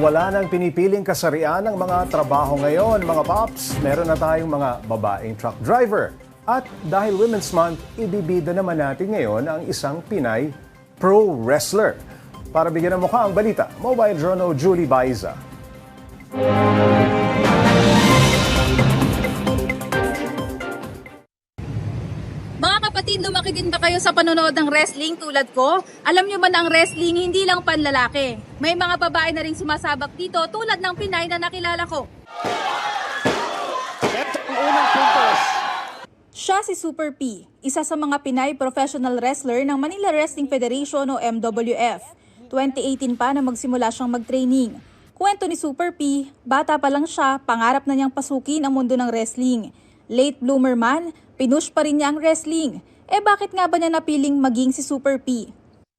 Wala nang pinipiling kasarian ng mga trabaho ngayon, mga paps. Meron na tayong mga babaeng truck driver. At dahil Women's Month, ibibida naman natin ngayon ang isang Pinay pro wrestler. Para bigyan ng mukha ang balita, Mobile Journal Julie Baiza. Kapatid, lumaki din ba kayo sa panonood ng wrestling tulad ko? Alam nyo ba na ang wrestling hindi lang panlalaki? May mga babae na rin sumasabak dito tulad ng Pinay na nakilala ko. Siya si Super P, isa sa mga Pinay professional wrestler ng Manila Wrestling Federation o MWF. 2018 pa na magsimula siyang mag-training. Kwento ni Super P, bata pa lang siya, pangarap na niyang pasukin ang mundo ng wrestling. Late bloomer man, pinush pa rin niya ang wrestling. Eh bakit nga ba niya napiling maging si Super P?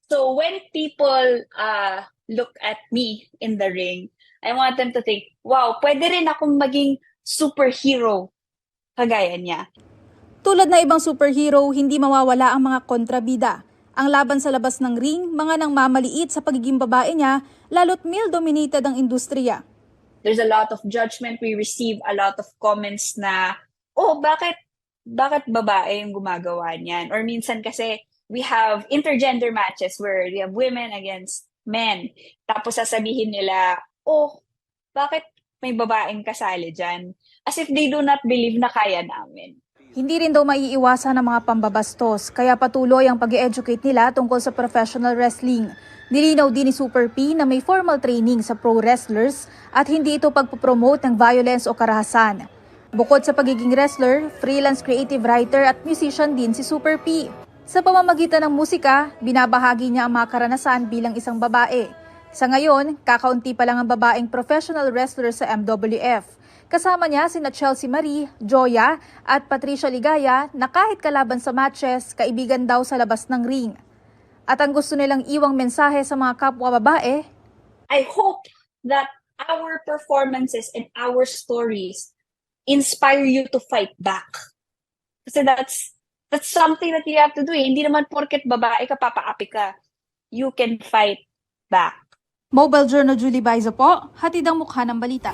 So when people uh, look at me in the ring, I want them to think, wow, pwede rin akong maging superhero kagaya niya. Tulad na ibang superhero, hindi mawawala ang mga kontrabida. Ang laban sa labas ng ring, mga nang mamaliit sa pagiging babae niya, lalo't male-dominated ang industriya. There's a lot of judgment. We receive a lot of comments na, oh, bakit, bakit babae yung gumagawa niyan? Or minsan kasi we have intergender matches where we have women against men. Tapos sasabihin nila, oh, bakit may babaeng kasali dyan? As if they do not believe na kaya namin. Hindi rin daw maiiwasan ang mga pambabastos, kaya patuloy ang pag educate nila tungkol sa professional wrestling. Nilinaw din ni Super P na may formal training sa pro wrestlers at hindi ito pagpopromote ng violence o karahasan. Bukod sa pagiging wrestler, freelance creative writer at musician din si Super P. Sa pamamagitan ng musika, binabahagi niya ang mga karanasan bilang isang babae. Sa ngayon, kakaunti pa lang ang babaeng professional wrestler sa MWF. Kasama niya sina Chelsea Marie, Joya at Patricia Ligaya na kahit kalaban sa matches, kaibigan daw sa labas ng ring. At ang gusto nilang iwang mensahe sa mga kapwa babae, I hope that our performances and our stories inspire you to fight back. Kasi that's that's something that you have to do. eh. Hindi naman porket babae ka, papaapi ka. You can fight back. Mobile Journal Julie Baiza po, hatid ang mukha ng balita.